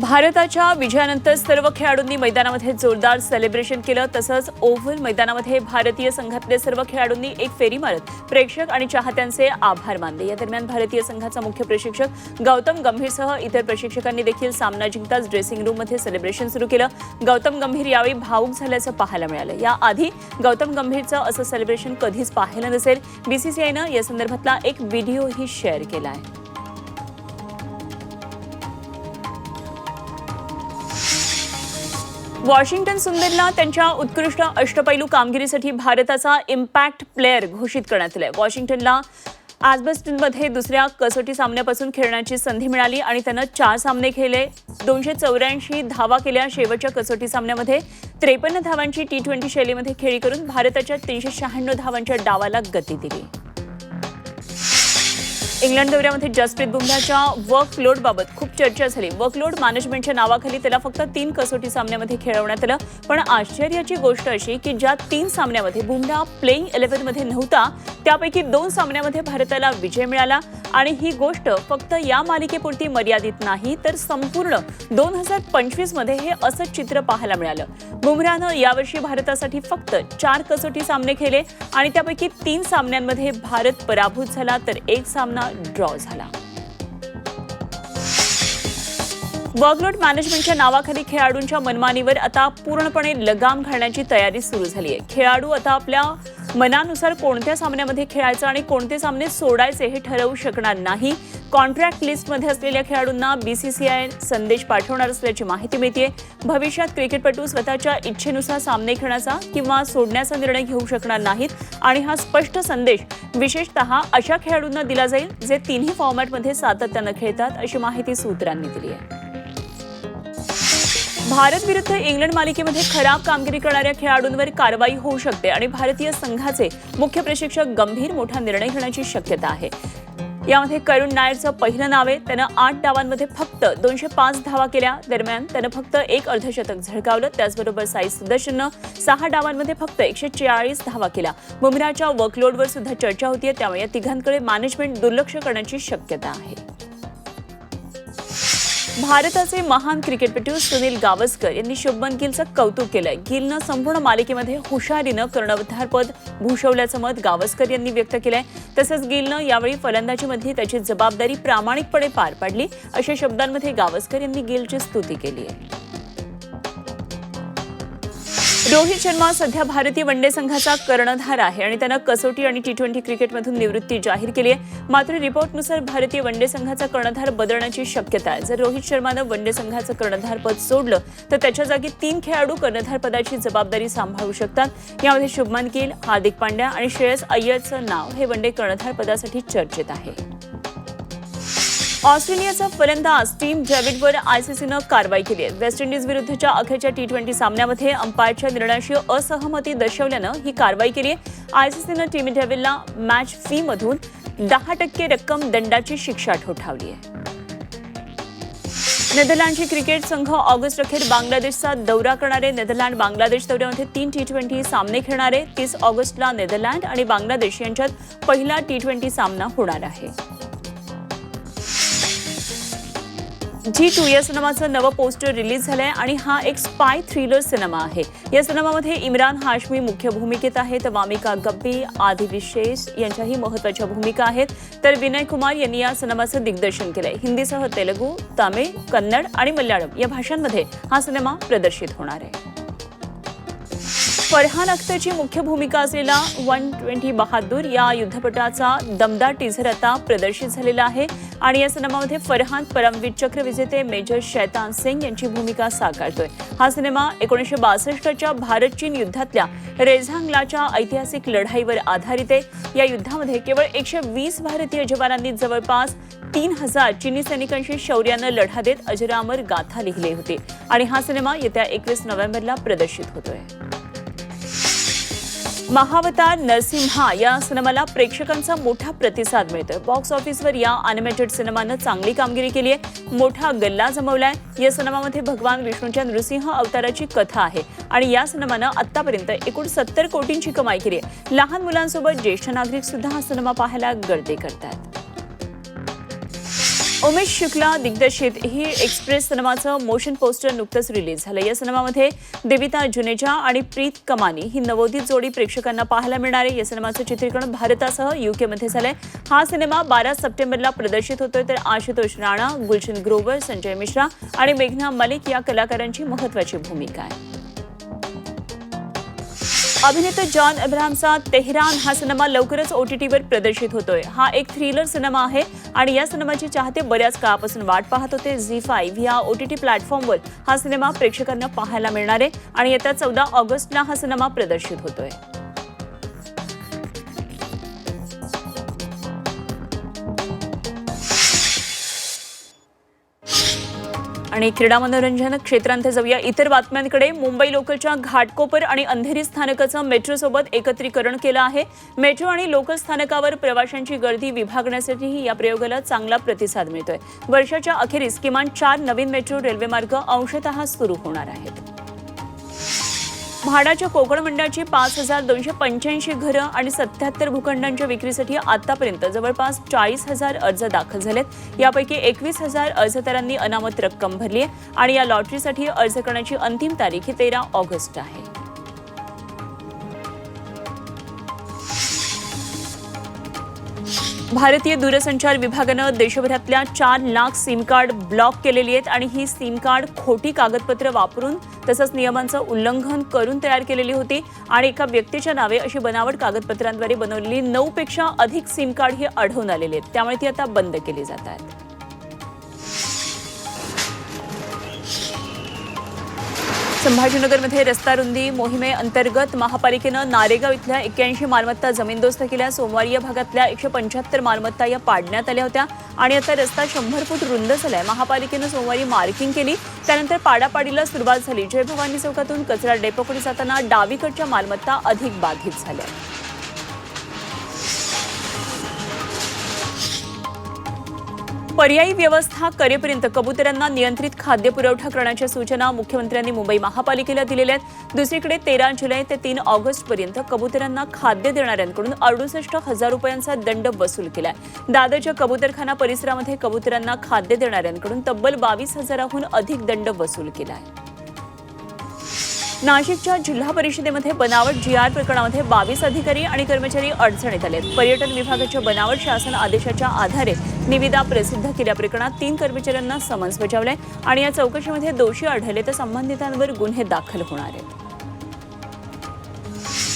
भारताच्या विजयानंतर सर्व खेळाडूंनी मैदानामध्ये जोरदार सेलिब्रेशन केलं. तसंच ओव्हल मैदानामध्ये भारतीय संघातले सर्व खेळाडूंनी एक फेरी मारत प्रेक्षक आणि चाहत्यांचे आभार मानले. या दरम्यान भारतीय संघाचा मुख्य प्रशिक्षक गौतम गंभीरसह इतर प्रशिक्षकांनी देखील सामना जिंकताच ड्रेसिंग रूममध्ये सेलिब्रेशन सुरू केलं. गौतम गंभीर यावेळी भावूक झाल्याचं पाहायला मिळालं. याआधी गौतम गंभीरचं असं सेलिब्रेशन कधीच पाहिलं नसेल. बीसीसीआयनं या संदर्भातला एक व्हिडिओही शेअर केला आहे. वॉशिंग्टन सुंदरला त्यांच्या उत्कृष्ट अष्टपैलू कामगिरीसाठी भारताचा इम्पॅक्ट प्लेअर घोषित करण्यात आलाय. वॉशिंग्टनला आजबस्टनमध्ये दुसऱ्या कसोटी सामन्यापासून खेळण्याची संधी मिळाली आणि त्यानं चार सामने खेळले. दोनशे चौऱ्याऐंशी धावा केल्या शेवटच्या कसोटी सामन्यामध्ये. त्रेपन्न धावांची टी ट्वेंटी शैलीमध्ये खेळी करून भारताच्या तीनशे शहाण्णव धावांच्या डावाला गती दिली. इंग्लंड दौऱ्यामध्ये जसप्रीत बुमराच्या वर्कलोडबाबत खूप चर्चा झाली. वर्कलोड मॅनेजमेंटच्या नावाखाली त्याला फक्त तीन कसोटी सामन्यामध्ये खेळवण्यात आलं. पण आश्चर्याची गोष्ट अशी की ज्या तीन सामन्यामध्ये बुमरा प्लेईंग इलेव्हनमध्ये नव्हता त्यापैकी दोन सामन्यामध्ये भारताला विजय मिळाला. आणि ही गोष्ट फक्त या मालिकेपुरती मर्यादित नाही तर संपूर्ण दोन हजार पंचवीसमध्ये हे असंच चित्र पाहायला मिळालं. बुमरानं यावर्षी भारतासाठी फक्त चार कसोटी सामने खेळले आणि त्यापैकी तीन सामन्यांमध्ये भारत पराभूत झाला. तर एक सामना ड्रॉ झाला. वर्कलोड मॅनेजमेंटच्या नावाखाली खेळाडूंच्या मनमानीवर आता पूर्णपणे लगाम घालण्याची तयारी सुरू झाली आहे. खेळाडू आता आपल्या मनानुसार कोणत्या सामन्यामध्ये खेळायचं आणि कोणते सामने सोडायचे हे ठरवू शकणार नाही. कॉन्ट्रॅक्ट लिस्टमध्ये असलेल्या खेळाडूंना बीसीसीआय संदेश पाठवणार असल्याची माहिती मिळते भविष्यात क्रिकेटपटू स्वतःच्या इच्छेनुसार सामने खेळण्याचा किंवा सोडण्याचा निर्णय घेऊ शकणार नाहीत आणि हा स्पष्ट संदेश विशेषतः अशा खेळाडूंना दिला जाईल जे तिन्ही फॉर्मॅटमध्ये सातत्यानं खेळतात अशी माहिती सूत्रांनी दिली आहे. भारत विरुद्ध इंग्लंड मालिकेमध्ये खराब कामगिरी करणाऱ्या खेळाडूंवर कारवाई होऊ शकते आणि भारतीय संघाचे मुख्य प्रशिक्षक गंभीर मोठा निर्णय घेण्याची शक्यता आहे. यामध्ये करुण नायरचं पहिलं नाव आहे. त्यानं आठ डावांमध्ये फक्त दोनशे पाच धावा केल्या. दरम्यान त्यानं फक्त एक अर्धशतक झळकावलं. त्याचबरोबर साई सुदर्शननं सहा डावांमध्ये फक्त एकशे चाळीस धावा केल्या. बुमराच्या वर्कलोडवर सुद्धा चर्चा होतीये. त्यामुळे या तिघांकडे मॅनेजमेंट दुर्लक्ष करण्याची शक्यता आहे. भारताचे महान क्रिकेटपटू सुनील गावस्कर यांनी शुभमन गिलचं कौतुक केलंय. गिलनं संपूर्ण मालिकेमध्ये हुशारीनं कर्णधारपद भूषवल्याचं मत गावस्कर यांनी व्यक्त केलंय. तसंच गिलनं यावेळी फलंदाजीमध्ये त्याची जबाबदारी प्रामाणिकपणे पार पाडली. अशा शब्दांमध्ये गावस्कर यांनी गिलची स्तुती केली आहे रोहित शर्मा सध्या भारतीय वनडे संघाचा कर्णधार आहे आणि त्यानं कसोटी आणि टी ट्वेंटी क्रिकेटमधून निवृत्ती जाहीर केली आहे. मात्र रिपोर्टनुसार भारतीय वनडे संघाचा कर्णधार बदलण्याची शक्यता आहे. जर रोहित शर्मानं वनडे संघाचं कर्णधारपद सोडलं तर त्याच्या जागी तीन खेळाडू कर्णधारपदाची जबाबदारी सांभाळू शकतात. यामध्ये शुभमन गिल हार्दिक पांड्या आणि श्रेयस अय्यरचं नाव हे वनडे कर्णधारपदासाठी चर्चेत आहे. ऑस्ट्रेलियाचा फलंदाज टीम ड्रॅव्हिडवर आयसीसीनं कारवाई केली आहे. वेस्ट इंडिज विरुद्धच्या अखेरच्या टी ट्वेंटी सामन्यामध्ये अंपायरच्या निर्णयाशी असहमती दर्शवल्यानं ही कारवाई केली आहे. आयसीसीनं टीम डेव्हिडला मॅच फीमधून दहा टक्के रक्कम दंडाची शिक्षा ठोठावली आहे. नेदरलँडचे क्रिकेट संघ ऑगस्ट अखेर बांगलादेशचा दौरा करणारे. नेदरलँड बांगलादेश दौऱ्यामध्ये तीन टी ट्वेंटी सामने खेळणारे. तीस ऑगस्टला नेदरलँड आणि बांगलादेश यांच्यात पहिला टी ट्वेंटी सामना होणार आहे. जी टू या सिनेमाचं नवं पोस्टर रिलीज झालंय आणि हा एक स्पाय थ्रिलर सिनेमा आहे. या सिनेमामध्ये इम्रान हाशमी मुख्य भूमिकेत आहेत वामिका गब्बी आदी विशेष यांच्याही महत्त्वाच्या भूमिका आहेत. तर विनय कुमार यांनी या सिनेमाचं दिग्दर्शन केलंय. हिंदीसह तेलुगू तामिळ कन्नड आणि मल्याळम या भाषांमध्ये हा सिनेमा प्रदर्शित होणार आहे. फरहान अख्तरची मुख्य भूमिका असलेला वन ट्वेंटी बहादूर या युद्धपटाचा दमदार टीझर आता प्रदर्शित झालेला आहे. आणि या सिनेमामध्ये फरहान परमवीर चक्र विजेते मेजर शैतान सिंग यांची भूमिका साकारतोय. हा सिनेमा एकोणीसशे बासष्टच्या भारत चीन युद्धातल्या रेझांगलाच्या ऐतिहासिक लढाईवर आधारित आहे. या युद्धामध्ये केवळ एकशे वीस भारतीय जवानांनी जवळपास तीन हजार चिनी सैनिकांशी शौर्यानं लढा देत अजरामर गाथा लिहिली होती. आणि हा सिनेमा येत्या एकवीस नोव्हेंबरला प्रदर्शित होतोय. महावतार नरसिम्हा या सिनेमाला प्रेक्षकांचा मोठा प्रतिसाद मिळतोय. बॉक्स ऑफिसवर या अॅनिमेटेड सिनेमानं चांगली कामगिरी केली आहे. मोठा गल्ला जमवलाय. या सिनेमामध्ये भगवान विष्णूच्या नृसिंह अवताराची कथा आहे. आणि या सिनेमानं आतापर्यंत एकूण सत्तर कोटींची कमाई केली आहे. लहान मुलांसोबत ज्येष्ठ नागरिक सुद्धा हा सिनेमा पाहायला गर्दी करतात. उमेश शुक्ला दिग्दर्शित ही एक्सप्रेस सिनेमाचं मोशन पोस्टर नुकतंच रिलीज झालं. या सिनेमामध्ये देविता जुनेजा आणि प्रीत कमानी ही नवोदित जोडी प्रेक्षकांना पाहायला मिळणार आहे. या सिनेमाचं चित्रीकरण भारतासह युकेमध्ये झालंय. हा सिनेमा बारा सप्टेंबरला प्रदर्शित होतोय तर आशुतोष राणा गुलशन ग्रोवर संजय मिश्रा आणि मेघना मलिक या कलाकारांची महत्वाची भूमिका आहे. अभिनेता जॉन अब्राहमचा तेहरान हा सिनेमा लवकरच ओ टी टीवर प्रदर्शित होतोय. हा एक थ्रिलर सिनेमा आहे आणि या सिनेमाचे चाहते बऱ्याच काळापासून वाट पाहत होते झी फाईव्ह या ओ टी टी प्लॅटफॉर्मवर हा सिनेमा प्रेक्षकांना पाहायला मिळणार आहे आणि येत्या चौदा ऑगस्टला हा सिनेमा प्रदर्शित होतोय. आणि क्रीडा मनोरंजन क्षेत्रांत जाऊया. इतर बातम्यांकडे मुंबई लोकलच्या घाटकोपर आणि अंधेरी स्थानकाचं मेट्रोसोबत एकत्रीकरण केलं आहे. मेट्रो आणि लोकल स्थानकावर प्रवाशांची गर्दी विभागण्यासाठीही या प्रयोगाला चांगला प्रतिसाद मिळतोय. वर्षाच्या अखेरीस किमान चार नवीन मेट्रो रेल्वेमार्ग अंशतः सुरू होणार आहेत. म्हाडाच्या कोकण मंडळाची पाच हजार दोनशे पंच्याऐंशी घरं आणि सत्याहत्तर भूखंडांच्या विक्रीसाठी आतापर्यंत जवळपास चाळीस हजार अर्ज दाखल झालेत. यापैकी एकवीस हजार अर्जदारांनी अनामत रक्कम भरली आहे आणि या लॉटरीसाठी अर्ज करण्याची अंतिम तारीख ही तेरा ऑगस्ट आहे. भारतीय दूरसंचार विभागानं देशभरातल्या चार लाख सिम कार्ड ब्लॉक केलेली आहेत आणि ही सिम कार्ड खोटी कागदपत्र वापरून तसंच नियमांचं उल्लंघन करून तयार केलेली होती आणि एका व्यक्तीच्या नावे अशी बनावट कागदपत्रांद्वारे बनवलेली नऊ पेक्षा अधिक सिम कार्ड ही आढळून आलेली आहेत. त्यामुळे ती आता बंद केली जात आहेत. संभाजीनगरमध्ये रस्ता रुंदी मोहिमेअंतर्गत महापालिकेनं नारेगाव इथल्या एक्क्याऐंशी मालमत्ता जमीनदोस्त केल्या. सोमवारी या भागातल्या एकशे पंच्याहत्तर मालमत्ता या पाडण्यात आल्या होत्या. आणि आता रस्ता शंभर फूट रुंद झालाय. महापालिकेनं सोमवारी मार्किंग केली. त्यानंतर पाडापाडीला सुरुवात झाली. जय भवानी चौकातून कचरा डेपोकडे जाताना डावीकडच्या मालमत्ता अधिक बाधित झाल्या. पर्यायी व्यवस्था करेपर्यंत कबुतरांना नियंत्रित खाद्य पुरवठा करण्याच्या सूचना मुख्यमंत्र्यांनी मुंबई महापालिकेला दिलेल्या आहेत. दुसरीकडे तेरा जुलै ते तीन ऑगस्ट पर्यंत कबुतरांना खाद्य देणाऱ्यांकडून अडुसष्ट हजार रुपयांचा दंड वसूल केलाय. दादरच्या कबुतरखाना परिसरामध्ये कबुतरांना खाद्य देणाऱ्यांकडून तब्बल बावीस हजाराहून अधिक दंड वसूल केला आहे नाशिकच्या जिल्हा परिषदेमध्ये बनावट जी आर प्रकरणामध्ये बावीस अधिकारी आणि कर्मचारी अडचणीत आले पर्यटन विभागाच्या बनावट शासन आदेशाच्या आधारे निविदा प्रसिद्ध केल्या. प्रकरणात तीन कर्मचाऱ्यांना समन्स बजावले आणि या चौकशीमध्ये दोषी आढळले तर संबंधितांवर गुन्हे दाखल होणार आहेत.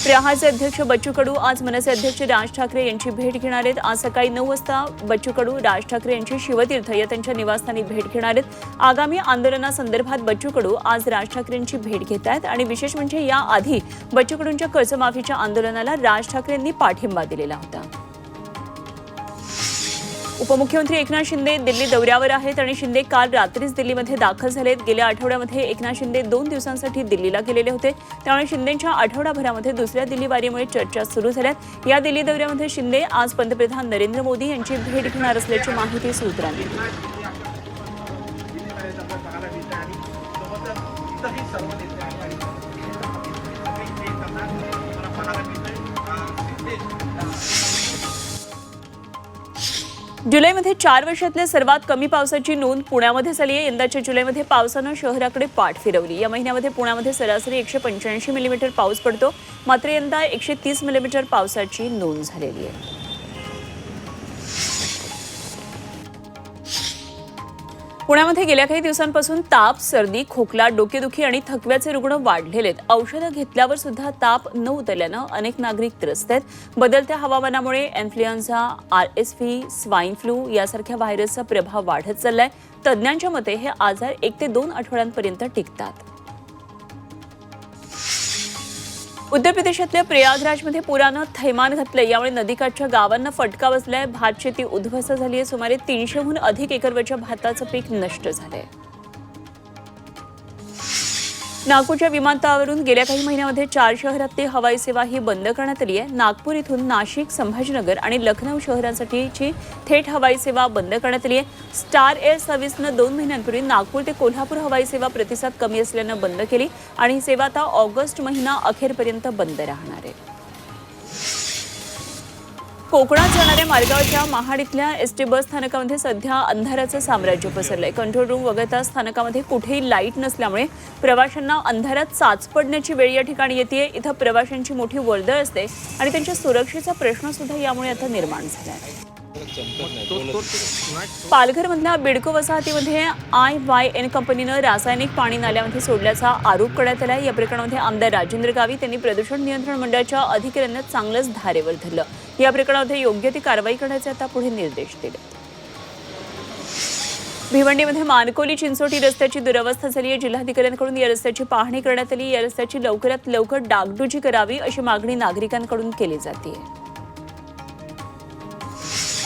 प्रहारचे अध्यक्ष बच्चू कडू. आज मनसे अध्यक्ष राज ठाकरे यांची भेट घेणार आहेत. आज सकाळी नऊ वाजता बच्चू कडू राज ठाकरे यांची शिवतीर्थ या त्यांच्या निवासस्थानी भेट घेणार आहेत. आगामी आंदोलनासंदर्भात बच्चू कडू आज राज ठाकरेंची भेट घेत आहेत. आणि विशेष म्हणजे याआधी बच्चू कडूंच्या कर्जमाफीच्या आंदोलनाला राज ठाकरेंनी पाठिंबा दिलेला होता. उपमुख्यमंत्री एकनाथ शिंदे दिल्ली दौऱ्यावर आहेत आणि शिंदे काल रात्रीच दिल्लीमध्ये दाखल झालेत. गेल्या आठवड्यामध्ये एकनाथ शिंदे दोन दिवसांसाठी दिल्लीला गेलेले होते. त्यामुळे शिंदेच्या आठवडाभरामध्ये दुसऱ्या दिल्ली वारीमुळे चर्चा सुरू झाल्यात. या दिल्ली दौऱ्यामध्ये शिंदे आज पंतप्रधान नरेंद्र मोदी यांची भेट घेणार असल्याची माहिती सूत्रांनी दिली. जुलैमध्ये चार वर्षातल्या सर्वात कमी पावसाची नोंद पुण्यामध्ये झाली आहे. यंदाच्या जुलैमध्ये पावसानं शहराकडे पाठ फिरवली. या महिन्यामध्ये पुण्यामध्ये सरासरी एकशे पंच्याऐंशी मिलीमीटर पाऊस पडतो. मात्र यंदा एकशे तीस मिलीमीटर पावसाची नोंद झालेली आहे. पुण्यामध्ये गेल्या काही दिवसांपासून ताप सर्दी खोकला डोकेदुखी आणि थकव्याचे रुग्ण वाढलेले आहेत. औषधं घेतल्यावर सुद्धा ताप न उतरल्यानं अनेक नागरिक त्रस्त आहेत. बदलत्या हवामानामुळे influenza R S V swine flu यासारख्या व्हायरसचा प्रभाव वाढत चाललाय. तज्ज्ञांच्या मते हे आजार एक ते दोन आठवड्यांपर्यंत टिकतात. उत्तर प्रदेशातल्या प्रयागराजमध्ये पुरानं थैमान घातलंय. यामुळे नदीकाठच्या गावांना फटका बसलाय. भात शेती उद्ध्वस्त झाली आहे सुमारे तीनशेहून अधिक एकरवरच्या भाताचं पीक नष्ट झालंय. नागपूरच्या विमानतळावरून गेल्या काही महिन्यामध्ये चार शहरातली हवाई सेवा ही बंद करण्यात आली आहे नागपूर इथून नाशिक संभाजीनगर आणि लखनौ शहरांसाठीची थेट हवाई सेवा बंद करण्यात आली आहे. स्टार एअर सर्व्हिसनं दोन महिन्यांपूर्वी नागपूर ते कोल्हापूर हवाई सेवा प्रतिसाद कमी असल्यानं बंद केली आणि ही सेवा आता ऑगस्ट महिना अखेरपर्यंत बंद राहणार आहे. कोकणात जाणाऱ्या मार्गावरच्या महाड इथल्या एस टी बस स्थानकामध्ये सध्या अंधाराचं साम्राज्य पसरलंय. कंट्रोल रूम वगळता स्थानकामध्ये कुठेही लाइट नसल्यामुळे प्रवाशांना अंधारात चाचपडण्याची वेळ या ठिकाणी येते इथं प्रवाशांची मोठी वर्दळ असते आणि त्यांच्या सुरक्षेचा प्रश्न सुद्धा यामुळे आता निर्माण झाला आहे पालघरमधल्या बिडको वसाहतीमध्ये आय वाय एन कंपनीनं रासायनिक पाणी नाल्यामध्ये सोडल्याचा आरोप करण्यात आला या प्रकरणामध्ये आमदार राजेंद्र गावित यांनी प्रदूषण नियंत्रण मंडळाच्या अधिकाऱ्यांना चांगलंच धारेवर धरलं. या प्रकरणामध्ये योग्य ती कारवाई करण्याचे आता पुढे निर्देश दिले. भिवंडीमध्ये मानकोली चिंचोटी रस्त्याची दुरवस्था झाली आहे. जिल्हाधिकाऱ्यांकडून या रस्त्याची पाहणी करण्यात आली. या रस्त्याची लवकरात लवकर डागडुजी करावी अशी मागणी नागरिकांकडून केली जाते.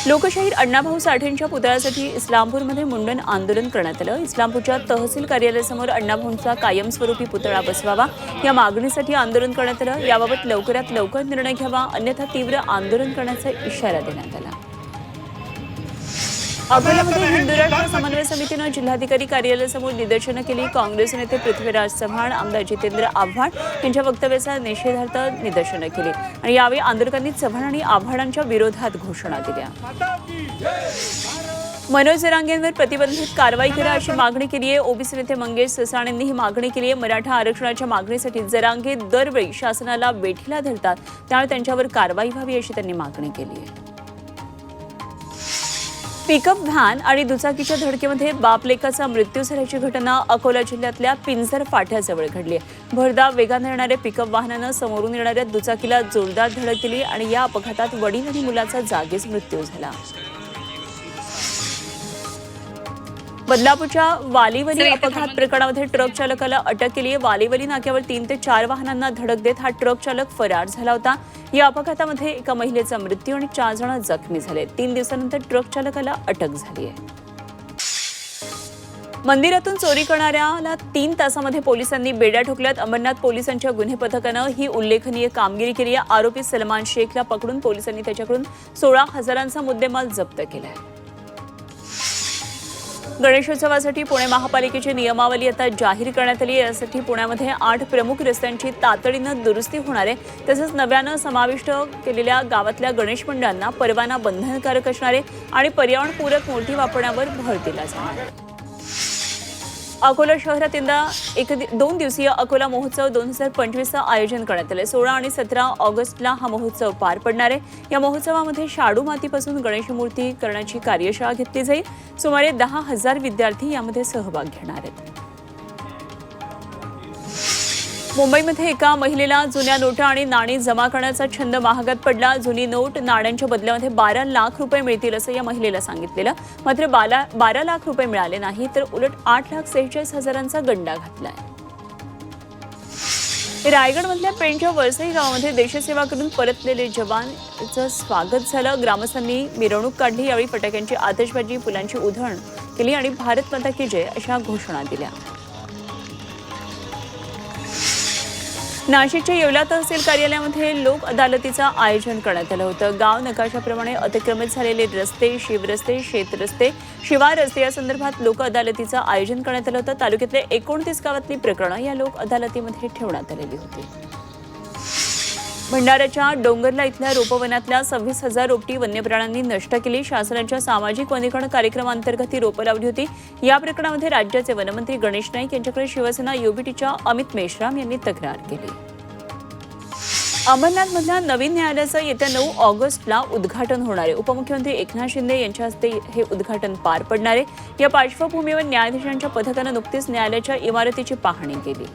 लोकशाहीर अण्णाभाऊ साठेंच्या पुतळ्यासाठी इस्लामपूरमध्ये मुंडन आंदोलन करण्यात आलं. इस्लामपूरच्या तहसील कार्यालयासमोर अण्णाभाऊंचा कायमस्वरूपी पुतळा बसवावा या मागणीसाठी आंदोलन करण्यात आलं. याबाबत लवकरात लवकर निर्णय घ्यावा अन्यथा तीव्र आंदोलन करण्याचा इशारा देण्यात आला. अकोल्यामध्ये हिंदू राष्ट्र समन्वय समितीनं जिल्हाधिकारी कार्यालयासमोर निदर्शनं केली. काँग्रेस नेते पृथ्वीराज चव्हाण आमदार जितेंद्र आव्हाड यांच्या वक्तव्याचा निषेधार्थ निदर्शनं केली. आणि यावेळी आंदोलकांनी चव्हाण आणि आव्हाडांच्या विरोधात घोषणा दिल्या. मनोज जरांगेंवर प्रतिबंधित कारवाई करा अशी मागणी केली आहे. ओबीसी नेते मंगेश ससाणेंनी ही मागणी केली आहे. मराठा आरक्षणाच्या मागणीसाठी जरांगे दरवेळी शासनाला वेठीला धरतात. त्यामुळे त्यांच्यावर कारवाई व्हावी अशी त्यांनी मागणी केली आहे. पिकअप व्हॅन आणि दुचाकीच्या धडकेमध्ये बापलेकाचा मृत्यू झाल्याची घटना अकोला जिल्ह्यातल्या पिंजर फाट्याजवळ घडली आहे. भरधाव वेगाने येणाऱ्या पिकअप वाहनानं समोरून येणाऱ्या दुचाकीला जोरदार धडक दिली आणि या अपघातात वडील आणि मुलाचा जागीच मृत्यू झाला. बदलापूरच्या वालीवली अपघात प्रकरणामध्ये ट्रक चालकाला अटक केली आहे. वालीवली नाक्यावर तीन ते चार वाहनांना धडक देत हा ट्रक चालक फरार झाला होता. या अपघातामध्ये एका महिलेचा मृत्यू आणि चार जण जखमी झाले. तीन दिवसानंतर ट्रक चालकाला अटक झाली आहे. मंदिरातून चोरी करणाऱ्याला तीन तासामध्ये पोलिसांनी बेड्या ठोकल्यात. अमरनाथ पोलिसांच्या गुन्हे पथकानं ही उल्लेखनीय कामगिरी केली आहे. आरोपी सलमान शेखला पकडून पोलिसांनी त्याच्याकडून सोळा हजारांचा मुद्देमाल जप्त केलाय. गणेशोत्सवासाठी पुणे महापालिकेची नियमावली आता जाहीर करण्यात आली यासाठी पुण्यामध्ये आठ प्रमुख रस्त्यांची तातडीनं दुरुस्ती होणार आहे. तसंच नव्यानं समाविष्ट केलेल्या गावातल्या गणेश मंडळांना परवाना बंधनकारक असणार आहे आणि पर्यावरणपूरक मोठी वापरण्यावर भर दिला जाणार आहे. अकोला शहरात यंदा एक दि- दोन दिवसीय अकोला महोत्सव दोन हजार पंचवीसचं आयोजन करण्यात आलं सोळा आणि सतरा ऑगस्टला हा महोत्सव पार पडणार आहे. या महोत्सवामध्ये शाडू मातीपासून गणेश मूर्ती करण्याची कार्यशाळा घेतली जाईल. सुमारे दहा हजार विद्यार्थी यामध्ये सहभाग घेणार आहेत. मुंबईमध्ये एका महिलेला जुन्या नोटा आणि नाणी जमा करण्याचा छंद महागात पडला. जुनी नोट नाण्यांच्या बदल्यामध्ये बारा लाख रुपये मिळतील असं या महिलेला सांगितलेलं. मात्र बाला बारा लाख रुपये मिळाले नाही तर उलट आठ लाख सेहेचाळीस हजारांचा गंडा घातलाय. रायगडमधल्या पेणच्या वरसई गावामध्ये देशसेवा करून परतलेले जवानचं स्वागत झालं. ग्रामस्थांनी मिरवणूक काढली यावेळी फटाक्यांची आतषबाजी फुलांची उधळण केली आणि भारत माता की जय अशा घोषणा दिल्या. नाशिकच्या येवला तहसील कार्यालयामध्ये लोक अदालतीचं आयोजन करण्यात आलं होतं. गाव नकाशाप्रमाणे अतिक्रमित झालेले रस्ते शिवरस्ते शेतरस्ते शिवार रस्ते या संदर्भात लोक अदालतीचं आयोजन करण्यात आलं होतं. तालुक्यातले एकोणतीस गावातली प्रकरणं या लोक अदालतीमध्ये ठेवण्यात आलेली होती. भंडाऱ्याच्या डोंगरला इथल्या रोपवनातल्या सव्वीस हजार रोपटी वन्यप्राण्यांनी नष्ट केली. शासनाच्या सामाजिक वनीकरण कार्यक्रमांतर्गत ही रोपं लावली होती. या प्रकरणामध्ये राज्याचे वनमंत्री गणेश नाईक यांच्याकडे शिवसेना युबीटीच्या अमित मेश्राम यांनी तक्रार केली. अमरनाथमधल्या नवीन न्यायालयाचं येत्या नऊ ऑगस्टला उद्घाटन होणार आहे. उपमुख्यमंत्री एकनाथ शिंदे यांच्या हस्ते हे उद्घाटन पार पडणार आहे. या पार्श्वभूमीवर न्यायाधीशांच्या पथकानं नुकतीच न्यायालयाच्या इमारतीची पाहणी केली.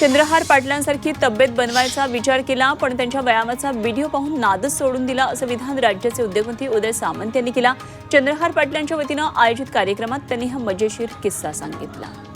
चंद्रहार पाटलांसारखी तब्येत बनवायचा विचार केला पण त्यांच्या व्यायामाचा व्हिडिओ पाहून नादच सोडून दिला असं विधान राज्याचे उद्योगमंत्री उदय सामंत यांनी केला. चंद्रहार पाटलांच्या वतीनं आयोजित कार्यक्रमात त्यांनी हा मजेशीर किस्सा सांगितला.